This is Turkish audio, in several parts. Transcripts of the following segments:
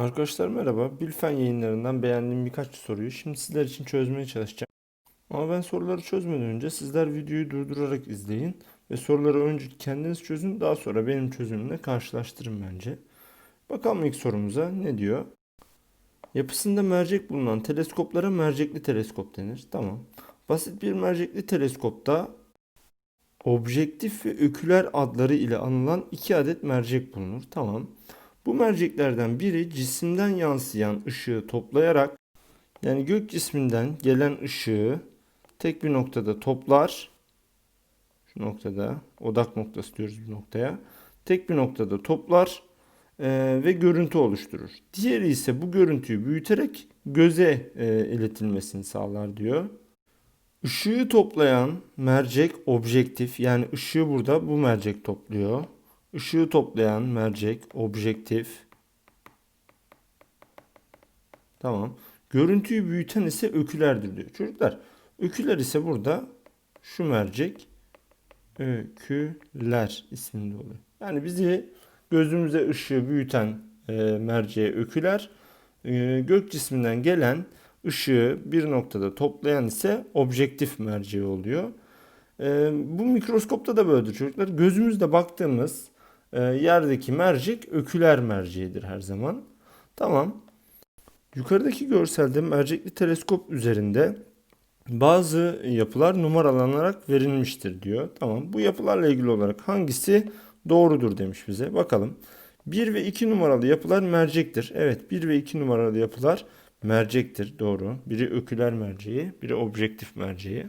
Arkadaşlar merhaba. Bilfen yayınlarından beğendiğim birkaç soruyu şimdi sizler için çözmeye çalışacağım. Ama ben soruları çözmeden önce sizler videoyu durdurarak izleyin ve soruları önce kendiniz çözün daha sonra benim çözümümle karşılaştırın bence. Bakalım ilk sorumuza ne diyor? Yapısında mercek bulunan teleskoplara mercekli teleskop denir. Tamam. Basit bir mercekli teleskopta objektif ve öküler adları ile anılan iki adet mercek bulunur. Tamam. Bu merceklerden biri cisimden yansıyan ışığı toplayarak yani gök cisminden gelen ışığı tek bir noktada toplar. Şu noktada odak noktası diyoruz bir noktaya. Tek bir noktada toplar eee, ve görüntü oluşturur. Diğeri ise bu görüntüyü büyüterek göze eee, iletilmesini sağlar diyor. Işığı toplayan mercek objektif yani ışığı burada bu mercek topluyor. Işığı toplayan mercek objektif. Tamam. Görüntüyü büyüten ise ökülerdir diyor. Çocuklar öküler ise burada şu mercek öküler isminde oluyor. Yani bizi gözümüze ışığı büyüten e, merceğe öküler, e, gök cisminden gelen ışığı bir noktada toplayan ise objektif merceği oluyor. E, bu mikroskopta da böyledir çocuklar. Gözümüzle baktığımız e, yerdeki mercek öküler merceğidir her zaman. Tamam. Yukarıdaki görselde mercekli teleskop üzerinde bazı yapılar numaralanarak verilmiştir diyor. Tamam. Bu yapılarla ilgili olarak hangisi doğrudur demiş bize. Bakalım. 1 ve 2 numaralı yapılar mercektir. Evet 1 ve 2 numaralı yapılar mercektir. Doğru. Biri öküler merceği, biri objektif merceği.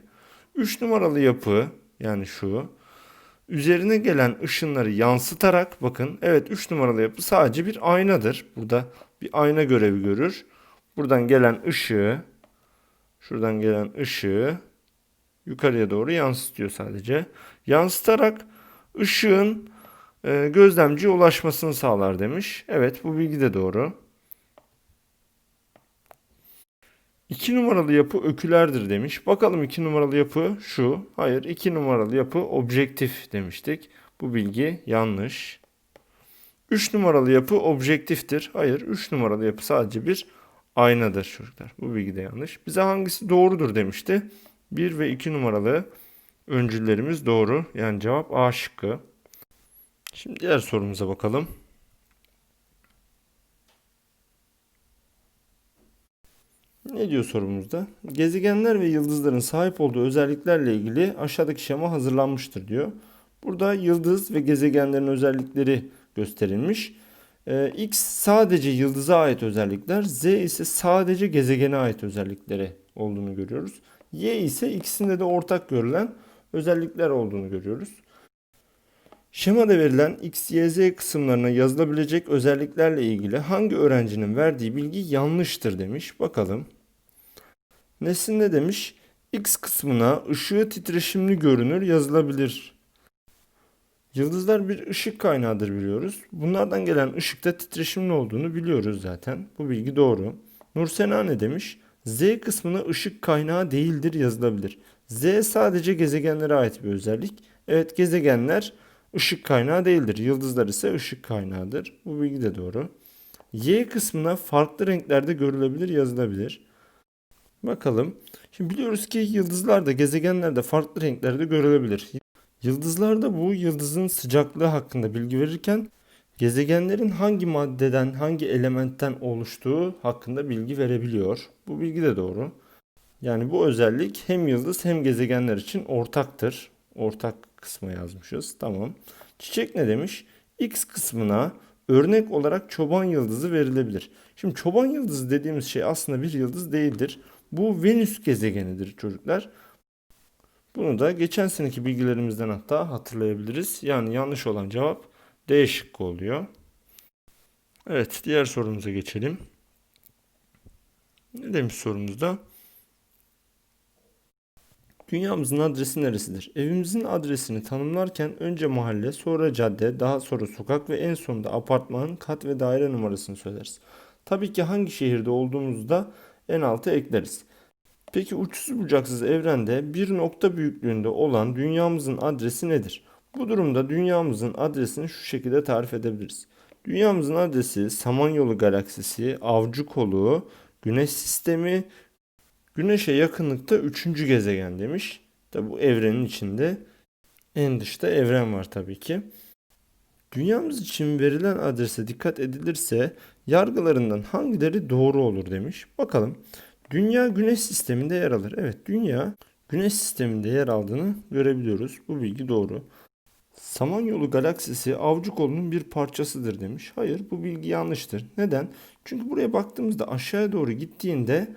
3 numaralı yapı yani şu üzerine gelen ışınları yansıtarak bakın evet 3 numaralı yapı sadece bir aynadır. Burada bir ayna görevi görür. Buradan gelen ışığı şuradan gelen ışığı yukarıya doğru yansıtıyor sadece. Yansıtarak ışığın e, gözlemciye ulaşmasını sağlar demiş. Evet bu bilgi de doğru. 2 numaralı yapı ökülerdir demiş. Bakalım 2 numaralı yapı şu. Hayır 2 numaralı yapı objektif demiştik. Bu bilgi yanlış. 3 numaralı yapı objektiftir. Hayır 3 numaralı yapı sadece bir aynadır çocuklar. Bu bilgi de yanlış. Bize hangisi doğrudur demişti. 1 ve 2 numaralı öncüllerimiz doğru. Yani cevap A şıkkı. Şimdi diğer sorumuza bakalım. Ne diyor sorumuzda? Gezegenler ve yıldızların sahip olduğu özelliklerle ilgili aşağıdaki şema hazırlanmıştır diyor. Burada yıldız ve gezegenlerin özellikleri gösterilmiş. Ee, X sadece yıldıza ait özellikler, Z ise sadece gezegene ait özellikleri olduğunu görüyoruz. Y ise ikisinde de ortak görülen özellikler olduğunu görüyoruz. Şemada verilen X, Y, Z kısımlarına yazılabilecek özelliklerle ilgili hangi öğrencinin verdiği bilgi yanlıştır demiş. Bakalım. Nesin ne demiş? X kısmına ışığı titreşimli görünür yazılabilir. Yıldızlar bir ışık kaynağıdır biliyoruz. Bunlardan gelen ışıkta titreşimli olduğunu biliyoruz zaten. Bu bilgi doğru. Nursena ne demiş? Z kısmına ışık kaynağı değildir yazılabilir. Z sadece gezegenlere ait bir özellik. Evet gezegenler ışık kaynağı değildir. Yıldızlar ise ışık kaynağıdır. Bu bilgi de doğru. Y kısmına farklı renklerde görülebilir yazılabilir. Bakalım. Şimdi biliyoruz ki yıldızlar da gezegenler de farklı renklerde görülebilir. Yıldızlarda bu yıldızın sıcaklığı hakkında bilgi verirken gezegenlerin hangi maddeden, hangi elementten oluştuğu hakkında bilgi verebiliyor. Bu bilgi de doğru. Yani bu özellik hem yıldız hem gezegenler için ortaktır. Ortak kısma yazmışız. Tamam. Çiçek ne demiş? X kısmına örnek olarak çoban yıldızı verilebilir. Şimdi çoban yıldızı dediğimiz şey aslında bir yıldız değildir. Bu Venüs gezegenidir çocuklar. Bunu da geçen seneki bilgilerimizden hatta hatırlayabiliriz. Yani yanlış olan cevap D şıkkı oluyor. Evet, diğer sorumuza geçelim. Ne demiş sorumuzda? Dünyamızın adresi neresidir? Evimizin adresini tanımlarken önce mahalle, sonra cadde, daha sonra sokak ve en sonunda apartmanın kat ve daire numarasını söyleriz. Tabii ki hangi şehirde olduğumuzda en alta ekleriz. Peki uçsuz bucaksız evrende bir nokta büyüklüğünde olan dünyamızın adresi nedir? Bu durumda dünyamızın adresini şu şekilde tarif edebiliriz. Dünyamızın adresi Samanyolu galaksisi, Avcı kolu, Güneş sistemi, Güneş'e yakınlıkta üçüncü gezegen demiş. Tabi bu evrenin içinde en dışta evren var tabii ki. Dünyamız için verilen adrese dikkat edilirse yargılarından hangileri doğru olur demiş. Bakalım. Dünya Güneş sisteminde yer alır. Evet, Dünya Güneş sisteminde yer aldığını görebiliyoruz. Bu bilgi doğru. Samanyolu galaksisi Avcı kolunun bir parçasıdır demiş. Hayır, bu bilgi yanlıştır. Neden? Çünkü buraya baktığımızda aşağıya doğru gittiğinde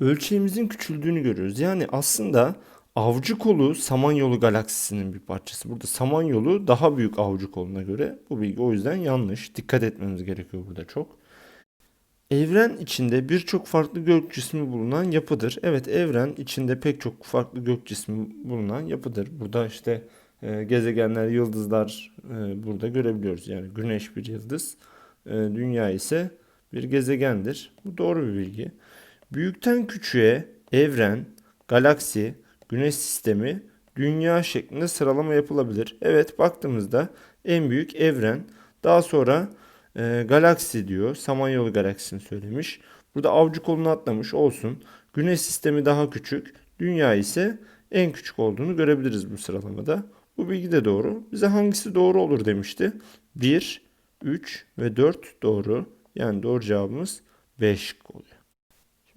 ölçeğimizin küçüldüğünü görüyoruz. Yani aslında Avcı kolu Samanyolu galaksisinin bir parçası. Burada Samanyolu daha büyük Avcı koluna göre. Bu bilgi o yüzden yanlış. Dikkat etmemiz gerekiyor burada çok. Evren içinde birçok farklı gök cismi bulunan yapıdır. Evet, evren içinde pek çok farklı gök cismi bulunan yapıdır. Burada işte e, gezegenler, yıldızlar e, burada görebiliyoruz. Yani Güneş bir yıldız, e, Dünya ise bir gezegendir. Bu doğru bir bilgi. Büyükten küçüğe evren, galaksi, Güneş sistemi, Dünya şeklinde sıralama yapılabilir. Evet, baktığımızda en büyük evren, daha sonra e, galaksi diyor. Samanyolu galaksisini söylemiş. Burada avcı kolunu atlamış olsun. Güneş sistemi daha küçük. Dünya ise en küçük olduğunu görebiliriz bu sıralamada. Bu bilgi de doğru. Bize hangisi doğru olur demişti. 1, 3 ve 4 doğru. Yani doğru cevabımız 5 şık oluyor.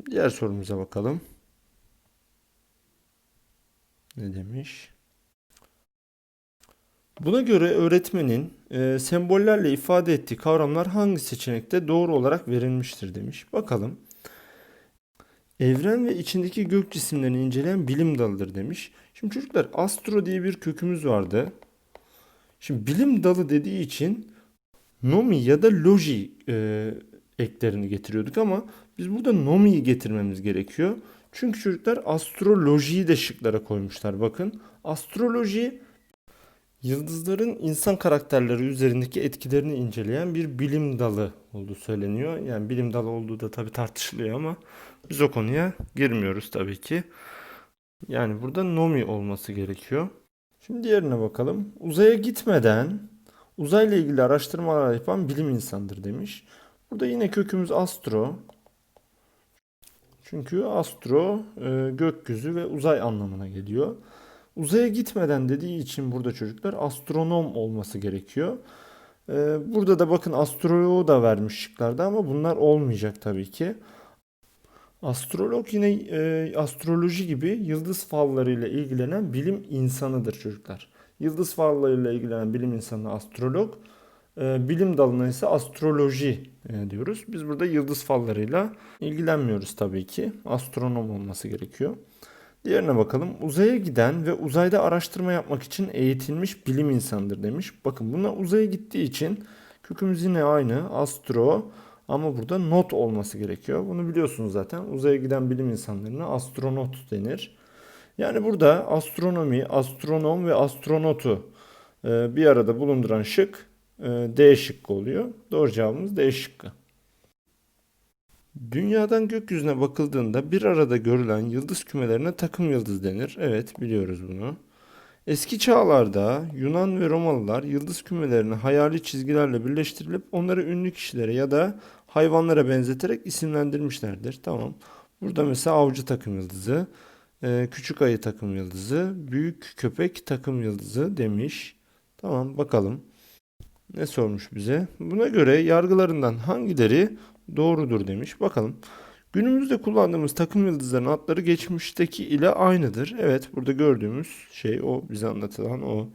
Diğer sorumuza bakalım. Ne demiş? Buna göre öğretmenin e, sembollerle ifade ettiği kavramlar hangi seçenekte doğru olarak verilmiştir demiş. Bakalım. Evren ve içindeki gök cisimlerini inceleyen bilim dalıdır demiş. Şimdi çocuklar astro diye bir kökümüz vardı. Şimdi bilim dalı dediği için nomi ya da loji e, eklerini getiriyorduk ama biz burada nomiyi getirmemiz gerekiyor. Çünkü çocuklar astrolojiyi de şıklara koymuşlar. Bakın astroloji Yıldızların insan karakterleri üzerindeki etkilerini inceleyen bir bilim dalı olduğu söyleniyor. Yani bilim dalı olduğu da tabii tartışılıyor ama biz o konuya girmiyoruz tabii ki. Yani burada Nomi olması gerekiyor. Şimdi diğerine bakalım. Uzaya gitmeden uzayla ilgili araştırmalar yapan bilim insandır demiş. Burada yine kökümüz astro. Çünkü astro e, gökyüzü ve uzay anlamına geliyor. Uzaya gitmeden dediği için burada çocuklar astronom olması gerekiyor. Ee, burada da bakın astroloğu da vermiş şıklarda ama bunlar olmayacak tabii ki. Astrolog yine e, astroloji gibi yıldız fallarıyla ilgilenen bilim insanıdır çocuklar. Yıldız fallarıyla ilgilenen bilim insanı astrolog, e, bilim dalına ise astroloji e, diyoruz. Biz burada yıldız fallarıyla ilgilenmiyoruz tabii ki. Astronom olması gerekiyor. Diğerine bakalım. Uzaya giden ve uzayda araştırma yapmak için eğitilmiş bilim insanıdır demiş. Bakın bunlar uzaya gittiği için kökümüz yine aynı. Astro ama burada not olması gerekiyor. Bunu biliyorsunuz zaten. Uzaya giden bilim insanlarına astronot denir. Yani burada astronomi, astronom ve astronotu e, bir arada bulunduran şık D şıkkı oluyor. Doğru cevabımız D şıkkı. Dünyadan gökyüzüne bakıldığında bir arada görülen yıldız kümelerine takım yıldız denir. Evet biliyoruz bunu. Eski çağlarda Yunan ve Romalılar yıldız kümelerini hayali çizgilerle birleştirilip onları ünlü kişilere ya da hayvanlara benzeterek isimlendirmişlerdir. Tamam. Burada mesela avcı takım yıldızı, e, küçük ayı takım yıldızı, büyük köpek takım yıldızı demiş. Tamam bakalım. Ne sormuş bize? Buna göre yargılarından hangileri doğrudur demiş. Bakalım. Günümüzde kullandığımız takım yıldızların adları geçmişteki ile aynıdır. Evet burada gördüğümüz şey o bize anlatılan o.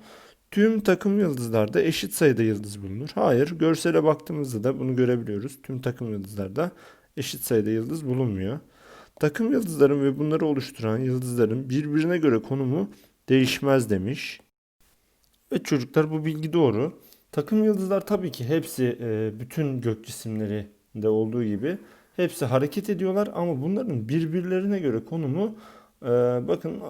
Tüm takım yıldızlarda eşit sayıda yıldız bulunur. Hayır, görsele baktığımızda da bunu görebiliyoruz. Tüm takım yıldızlarda eşit sayıda yıldız bulunmuyor. Takım yıldızların ve bunları oluşturan yıldızların birbirine göre konumu değişmez demiş. Ve çocuklar bu bilgi doğru. Takım yıldızlar tabii ki hepsi e, bütün gök cisimleri de olduğu gibi hepsi hareket ediyorlar ama bunların birbirlerine göre konumu e, bakın e,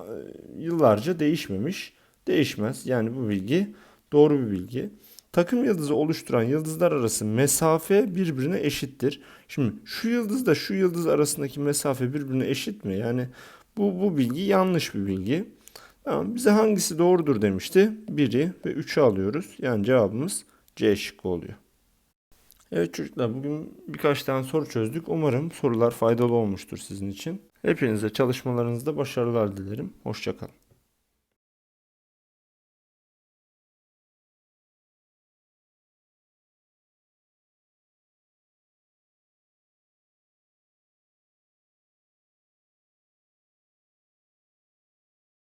yıllarca değişmemiş. Değişmez. Yani bu bilgi doğru bir bilgi. Takım yıldızı oluşturan yıldızlar arası mesafe birbirine eşittir. Şimdi şu yıldızda şu yıldız arasındaki mesafe birbirine eşit mi? Yani bu, bu bilgi yanlış bir bilgi. Tamam, bize hangisi doğrudur demişti. 1'i ve 3'ü alıyoruz. Yani cevabımız C şıkkı oluyor. Evet çocuklar bugün birkaç tane soru çözdük. Umarım sorular faydalı olmuştur sizin için. Hepinize çalışmalarınızda başarılar dilerim. Hoşçakalın.